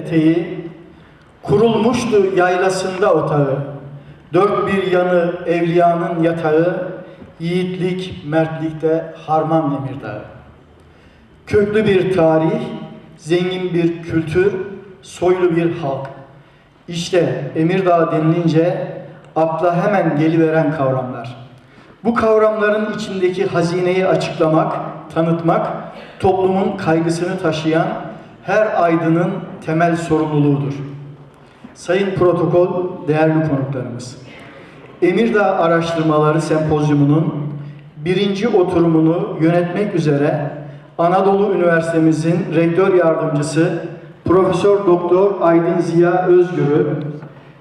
eteği, kurulmuştu yaylasında otağı, dört bir yanı evliyanın yatağı, yiğitlik, mertlikte harman Emirdağ. Köklü bir tarih, zengin bir kültür, soylu bir halk. İşte Emirdağ denilince akla hemen geliveren kavramlar. Bu kavramların içindeki hazineyi açıklamak, tanıtmak, toplumun kaygısını taşıyan her aydının temel sorumluluğudur. Sayın protokol, değerli konuklarımız. Emirdağ Araştırmaları Sempozyumu'nun birinci oturumunu yönetmek üzere Anadolu Üniversitemizin rektör yardımcısı Profesör Doktor Aydın Ziya Özgür'ü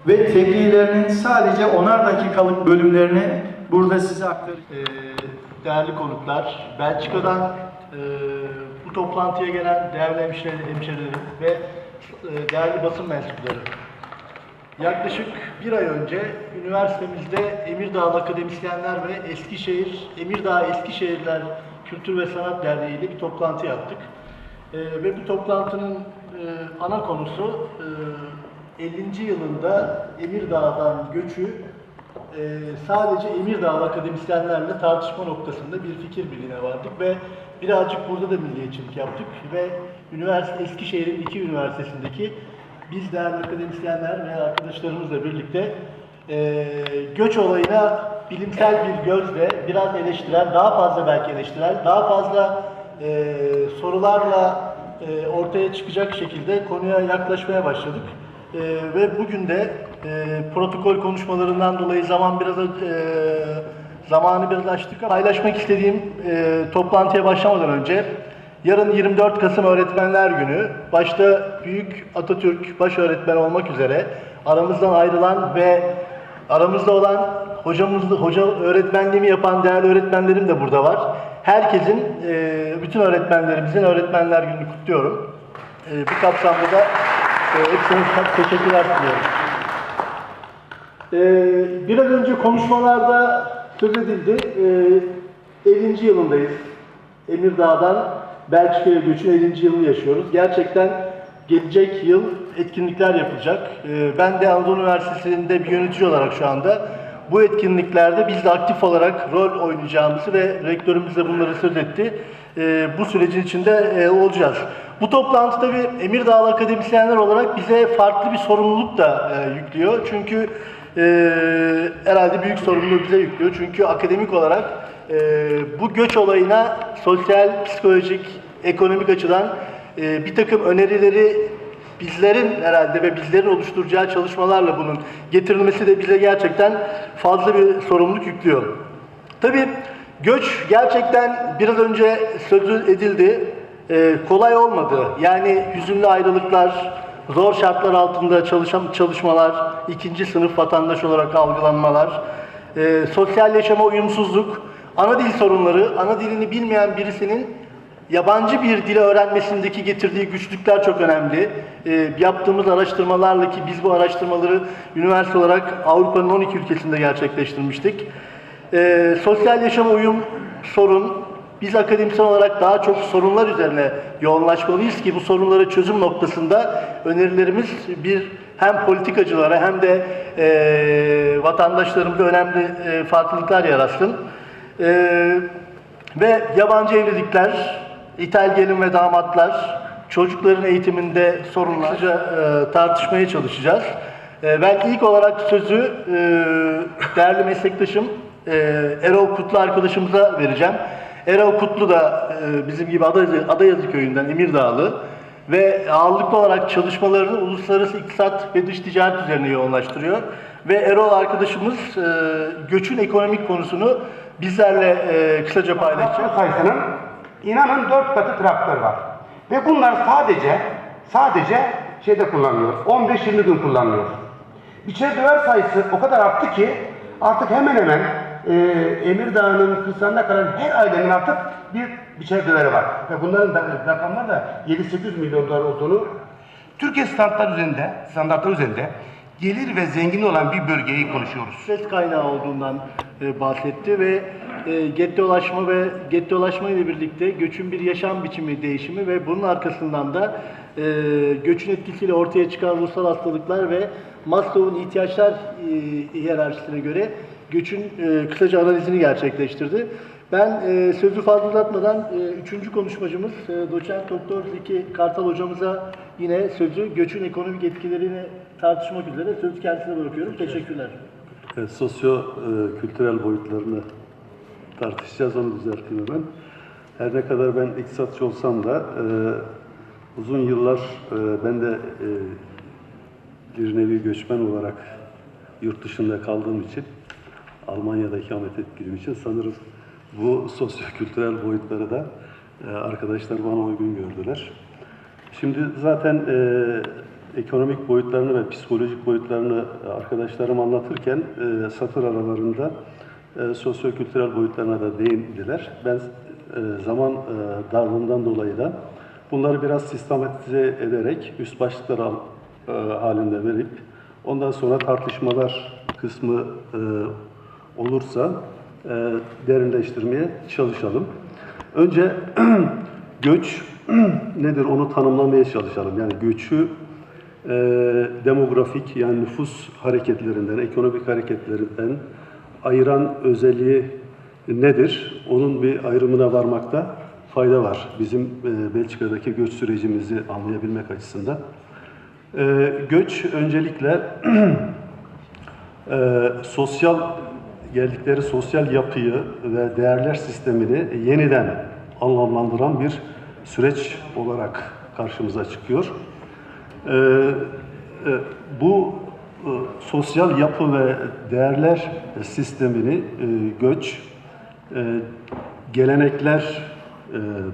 ve tebliğlerinin sadece onar dakikalık bölümlerini burada size aktaracağım. Ee, değerli konuklar, Belçika'dan e, bu toplantıya gelen değerli hemşire, hemşerilerim ve e, değerli basın mensupları. Yaklaşık bir ay önce üniversitemizde Emirdağ Akademisyenler ve Eskişehir, Emirdağ Eskişehirler Kültür ve Sanat Derneği ile bir toplantı yaptık. Ee, ve bu toplantının e, ana konusu e, 50. yılında Emirdağ'dan göçü e, sadece Emirdağ akademisyenlerle tartışma noktasında bir fikir birliğine vardık ve birazcık burada da milliyetçilik yaptık ve üniversite Eskişehir'in iki üniversitesindeki biz değerli akademisyenler ve arkadaşlarımızla birlikte e, göç olayına bilimsel bir gözle biraz eleştirel, daha fazla belki eleştirel, daha fazla e, sorularla e, ortaya çıkacak şekilde konuya yaklaşmaya başladık. E, ve bugün de e, protokol konuşmalarından dolayı zaman biraz e, zamanı biraz açtık. Paylaşmak istediğim e, toplantıya başlamadan önce yarın 24 Kasım Öğretmenler Günü başta Büyük Atatürk baş öğretmen olmak üzere aramızdan ayrılan ve aramızda olan hocamız, hoca öğretmenliğimi yapan değerli öğretmenlerim de burada var. Herkesin, e, bütün öğretmenlerimizin Öğretmenler Günü'nü kutluyorum. E, bu kapsamda da e, hepsine teşekkürler sunuyorum. Ee, biraz önce konuşmalarda söz edildi. Ee, 50. yılındayız. Emirdağ'dan Belçika'ya göçün 50. yılını yaşıyoruz. Gerçekten gelecek yıl etkinlikler yapılacak. Ee, ben de Anadolu Üniversitesi'nde bir yönetici olarak şu anda bu etkinliklerde biz de aktif olarak rol oynayacağımızı ve rektörümüz de bunları söz etti. Ee, bu sürecin içinde e, olacağız. Bu toplantı tabii Emirdağlı akademisyenler olarak bize farklı bir sorumluluk da e, yüklüyor. Çünkü e, herhalde büyük sorumluluğu bize yüklüyor. Çünkü akademik olarak e, bu göç olayına sosyal, psikolojik, ekonomik açıdan e, bir takım önerileri bizlerin herhalde ve bizlerin oluşturacağı çalışmalarla bunun getirilmesi de bize gerçekten fazla bir sorumluluk yüklüyor. Tabii göç gerçekten biraz önce sözü edildi. e, kolay olmadı. Yani hüzünlü ayrılıklar, zor şartlar altında çalışan çalışmalar, ikinci sınıf vatandaş olarak algılanmalar, e, sosyal yaşama uyumsuzluk, ana dil sorunları, ana dilini bilmeyen birisinin yabancı bir dili öğrenmesindeki getirdiği güçlükler çok önemli. E, yaptığımız araştırmalarla ki biz bu araştırmaları üniversite olarak Avrupa'nın 12 ülkesinde gerçekleştirmiştik. E, sosyal yaşama uyum sorun, biz akademisyen olarak daha çok sorunlar üzerine yoğunlaşmalıyız ki bu sorunları çözüm noktasında önerilerimiz bir hem politikacılara hem de e, vatandaşlarımıza önemli e, farklılıklar yaratsın. E, ve yabancı evlilikler, ithal gelin ve damatlar, çocukların eğitiminde sorunlar e, tartışmaya çalışacağız. E, ben ilk olarak sözü e, değerli meslektaşım e, Erol Kutlu arkadaşımıza vereceğim. Erol Kutlu da e, bizim gibi Adayazı, Adayazı köyünden Emirdağlı ve ağırlıklı olarak çalışmalarını uluslararası iktisat ve dış ticaret üzerine yoğunlaştırıyor. Ve Erol arkadaşımız e, göçün ekonomik konusunu bizlerle e, kısaca paylaşacak. Sayısının inanın dört katı traktör var. Ve bunlar sadece sadece şeyde kullanılıyor. 15-20 gün kullanılıyor. Biçer döver sayısı o kadar arttı ki artık hemen hemen e, Emirdağ'ın kırsalında kalan her ailenin artık bir biçer döveri var. Ve bunların da, rakamlar da 7-8 milyon dolar olduğunu Türkiye standartları üzerinde, standartları üzerinde gelir ve zengin olan bir bölgeyi konuşuyoruz. Ses kaynağı olduğundan e, bahsetti ve e, gettolaşma ve gettolaşma ile birlikte göçün bir yaşam biçimi değişimi ve bunun arkasından da e, göçün etkisiyle ortaya çıkan ruhsal hastalıklar ve Maslow'un ihtiyaçlar e, hiyerarşisine göre göçün e, kısaca analizini gerçekleştirdi. Ben e, sözü fazla uzatmadan e, üçüncü konuşmacımız e, doçent doktor Zeki Kartal hocamıza yine sözü göçün ekonomik etkilerini tartışmak üzere sözü kendisine bırakıyorum. Teşekkürler. E, sosyo-kültürel boyutlarını tartışacağız, onu düzelteyim ben. Her ne kadar ben iktisatçı olsam da e, uzun yıllar e, ben de e, bir nevi göçmen olarak yurt dışında kaldığım için, Almanya'da ikamet ettiğim için sanırım bu sosyo-kültürel boyutları da e, arkadaşlar bana uygun gördüler. Şimdi zaten e, ekonomik boyutlarını ve psikolojik boyutlarını arkadaşlarım anlatırken e, satır aralarında e, sosyo-kültürel boyutlarına da değindiler. Ben e, zaman e, darlığından dolayı da bunları biraz sistematize ederek üst başlıklar al, e, halinde verip ondan sonra tartışmalar kısmı e, olursa e, derinleştirmeye çalışalım. Önce göç nedir onu tanımlamaya çalışalım. Yani göçü e, demografik yani nüfus hareketlerinden, ekonomik hareketlerinden ayıran özelliği nedir? Onun bir ayrımına varmakta fayda var. Bizim e, Belçika'daki göç sürecimizi anlayabilmek açısından. E, göç öncelikle e, sosyal geldikleri sosyal yapıyı ve değerler sistemini yeniden anlamlandıran bir süreç olarak karşımıza çıkıyor. E, e, bu e, sosyal yapı ve değerler sistemini e, göç, gelenekler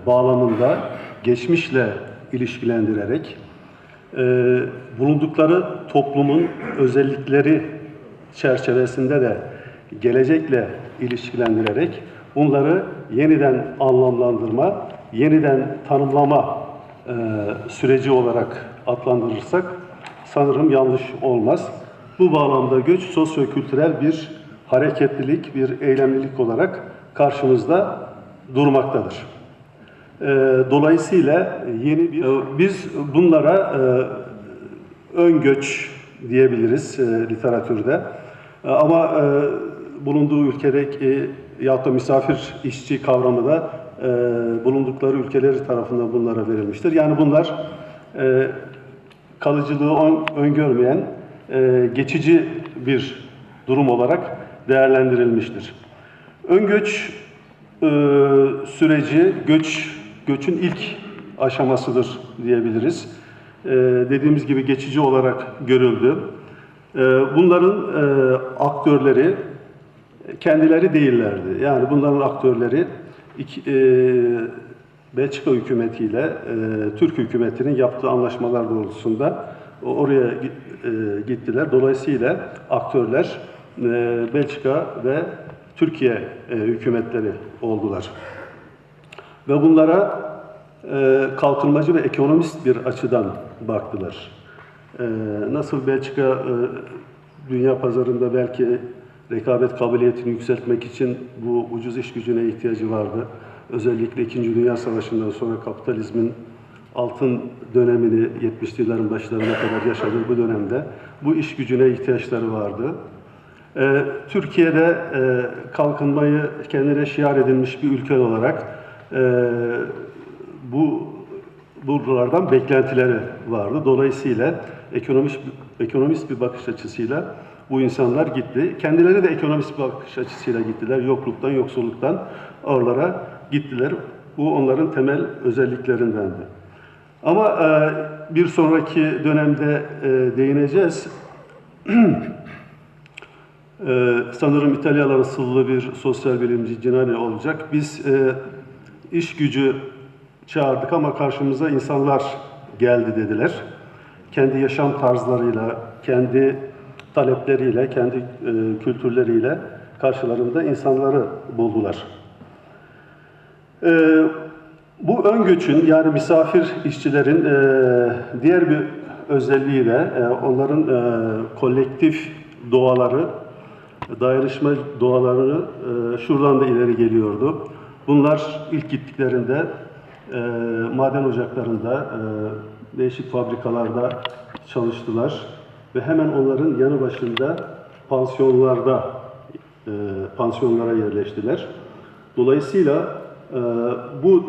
bağlamında geçmişle ilişkilendirerek bulundukları toplumun özellikleri çerçevesinde de gelecekle ilişkilendirerek bunları yeniden anlamlandırma, yeniden tanımlama e, süreci olarak adlandırırsak sanırım yanlış olmaz. Bu bağlamda göç sosyo-kültürel bir hareketlilik, bir eylemlilik olarak karşımızda durmaktadır. E, dolayısıyla yeni bir e, biz bunlara e, ön göç diyebiliriz e, literatürde. E, ama e, bulunduğu ülkedeki ya da misafir işçi kavramı da e, bulundukları ülkeleri tarafından bunlara verilmiştir. Yani bunlar e, kalıcılığı ön, öngörmeyen e, geçici bir durum olarak değerlendirilmiştir. Ön göç e, süreci göç göçün ilk aşamasıdır diyebiliriz. E, dediğimiz gibi geçici olarak görüldü. E, bunların e, aktörleri kendileri değillerdi. Yani bunların aktörleri iki, e, Belçika hükümetiyle e, Türk hükümetinin yaptığı anlaşmalar doğrultusunda oraya e, gittiler. Dolayısıyla aktörler e, Belçika ve Türkiye e, hükümetleri oldular. Ve bunlara e, kalkınmacı ve ekonomist bir açıdan baktılar. E, nasıl Belçika e, dünya pazarında belki rekabet kabiliyetini yükseltmek için bu ucuz iş gücüne ihtiyacı vardı. Özellikle İkinci Dünya Savaşı'ndan sonra kapitalizmin altın dönemini 70'li yılların başlarına kadar yaşadığı bu dönemde bu iş gücüne ihtiyaçları vardı. Ee, Türkiye'de e, kalkınmayı kendine şiar edilmiş bir ülke olarak e, bu buralardan beklentileri vardı. Dolayısıyla ekonomist ekonomist bir bakış açısıyla bu insanlar gitti. Kendileri de ekonomist bakış açısıyla gittiler. Yokluktan, yoksulluktan oralara gittiler. Bu onların temel özelliklerindendi. Ama e, bir sonraki dönemde e, değineceğiz. Ee, sanırım İtalyalar asıllı bir sosyal bilimci Cinani olacak. Biz e, iş gücü çağırdık ama karşımıza insanlar geldi dediler. Kendi yaşam tarzlarıyla, kendi talepleriyle, kendi e, kültürleriyle karşılarında insanları buldular. Ee, bu ön göçün yani misafir işçilerin e, diğer bir özelliği de e, onların e, kolektif doğaları, dayanışma doğalarını e, şuradan da ileri geliyordu. Bunlar ilk gittiklerinde e, maden ocaklarında, e, değişik fabrikalarda çalıştılar ve hemen onların yanı başında pansiyonlarda e, pansiyonlara yerleştiler. Dolayısıyla e, bu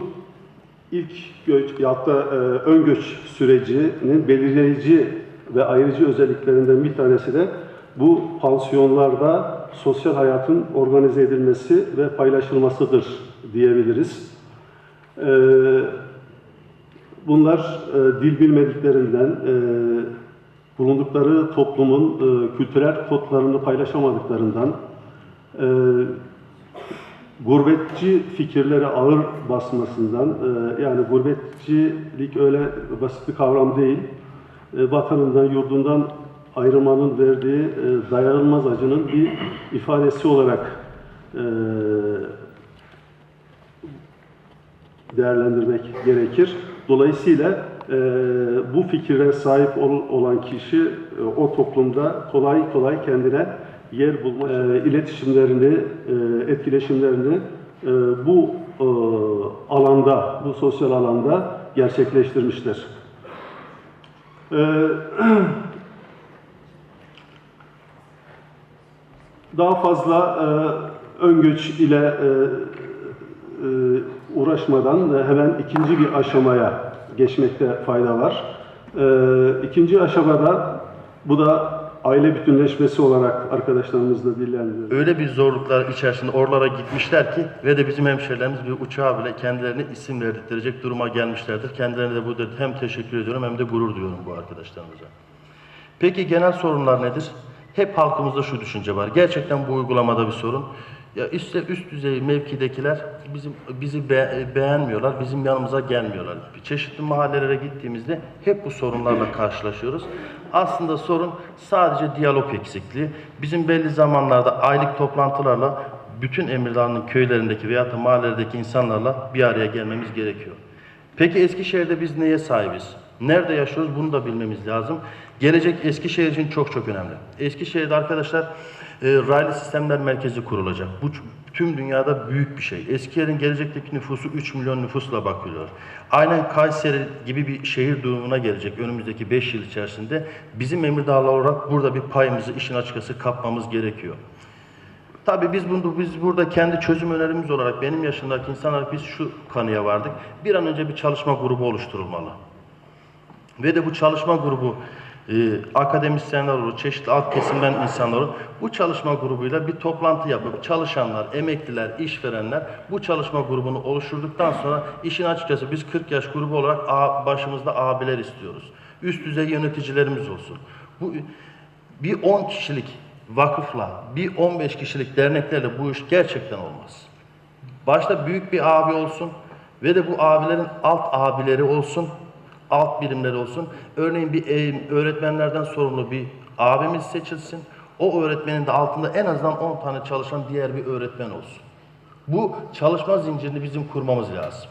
ilk göç hatta e, ön göç sürecinin belirleyici ve ayrıcı özelliklerinden bir tanesi de bu pansiyonlarda sosyal hayatın organize edilmesi ve paylaşılmasıdır diyebiliriz. E, bunlar e, dil bilmediklerinden, e, bulundukları toplumun e, kültürel kodlarını paylaşamadıklarından, e, gurbetçi fikirlere ağır basmasından, e, yani gurbetçilik öyle basit bir kavram değil, e, vatanından, yurdundan ayrılmanın verdiği e, dayanılmaz acının bir ifadesi olarak e, değerlendirmek gerekir. Dolayısıyla e, bu fikire sahip ol- olan kişi e, o toplumda kolay kolay kendine yer bulma e, iletişimlerini, e, etkileşimlerini e, bu e, alanda, bu sosyal alanda gerçekleştirmişler. E, daha fazla e, ön göç ile e, uğraşmadan hemen ikinci bir aşamaya geçmekte fayda var. E, ikinci aşamada bu da aile bütünleşmesi olarak arkadaşlarımızla dillendiriyoruz. Öyle bir zorluklar içerisinde oralara gitmişler ki ve de bizim hemşerilerimiz bir uçağa bile kendilerine isim verdirtecek duruma gelmişlerdir. Kendilerine de burada hem teşekkür ediyorum hem de gurur duyuyorum bu arkadaşlarımıza. Peki genel sorunlar nedir? Hep halkımızda şu düşünce var. Gerçekten bu uygulamada bir sorun. Ya üst, üst düzey mevkidekiler bizim bizi be- beğenmiyorlar, bizim yanımıza gelmiyorlar. Çeşitli mahallelere gittiğimizde hep bu sorunlarla karşılaşıyoruz. Aslında sorun sadece diyalog eksikliği. Bizim belli zamanlarda aylık toplantılarla bütün Emirdağ'ın köylerindeki veya da mahallelerdeki insanlarla bir araya gelmemiz gerekiyor. Peki Eskişehir'de biz neye sahibiz? Nerede yaşıyoruz bunu da bilmemiz lazım. Gelecek Eskişehir için çok çok önemli. Eskişehir'de arkadaşlar e, raylı sistemler merkezi kurulacak. Bu tüm dünyada büyük bir şey. Eskişehir'in gelecekteki nüfusu 3 milyon nüfusla bakılıyor. Aynen Kayseri gibi bir şehir durumuna gelecek önümüzdeki 5 yıl içerisinde. Bizim Emirdağlı olarak burada bir payımızı işin açıkçası kapmamız gerekiyor. Tabii biz bunu biz burada kendi çözüm önerimiz olarak benim yaşındaki insanlar biz şu kanıya vardık. Bir an önce bir çalışma grubu oluşturulmalı. Ve de bu çalışma grubu e, akademisyenler olur, çeşitli alt kesimden insanlar olur. Bu çalışma grubuyla bir toplantı yapıp çalışanlar, emekliler, işverenler bu çalışma grubunu oluşturduktan sonra işin açıkçası biz 40 yaş grubu olarak A, başımızda abiler istiyoruz. Üst düzey yöneticilerimiz olsun. Bu bir 10 kişilik vakıfla, bir 15 kişilik derneklerle bu iş gerçekten olmaz. Başta büyük bir abi olsun ve de bu abilerin alt abileri olsun, alt birimleri olsun. Örneğin bir e, öğretmenlerden sorumlu bir abimiz seçilsin. O öğretmenin de altında en azından 10 tane çalışan diğer bir öğretmen olsun. Bu çalışma zincirini bizim kurmamız lazım.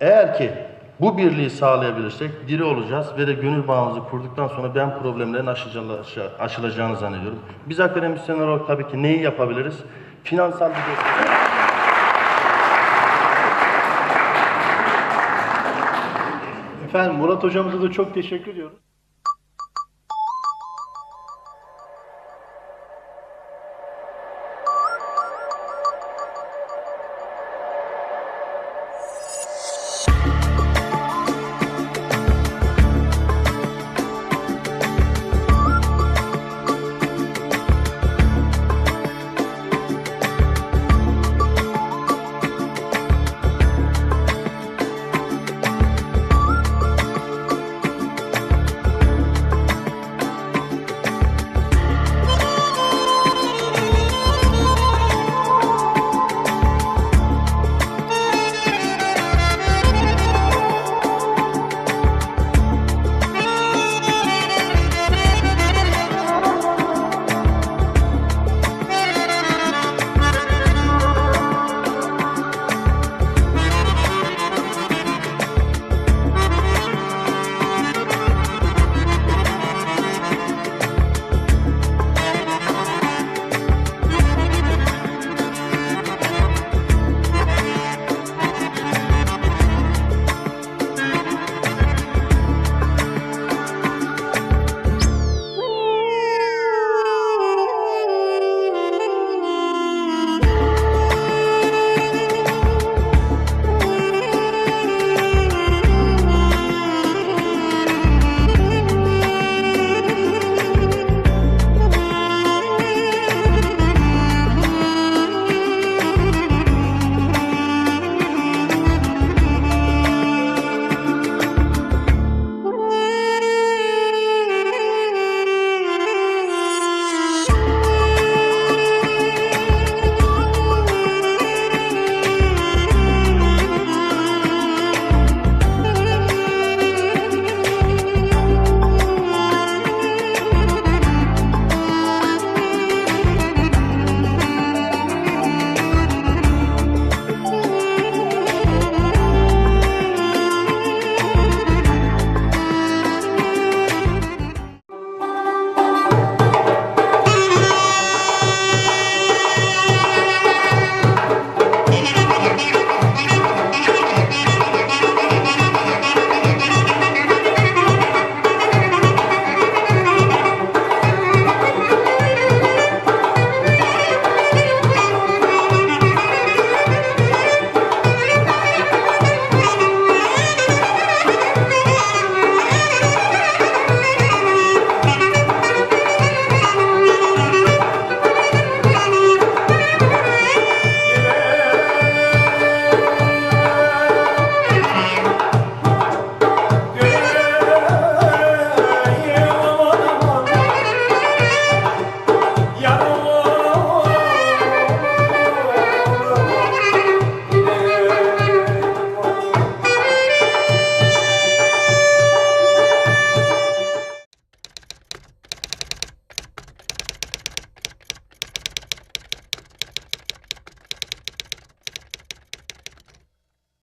Eğer ki bu birliği sağlayabilirsek diri olacağız ve de gönül bağımızı kurduktan sonra ben problemlerin aşılacağı- aşılacağını zannediyorum. Biz akademisyenler olarak tabii ki neyi yapabiliriz? Finansal bir destek. Efendim Murat hocamıza da çok teşekkür ediyoruz.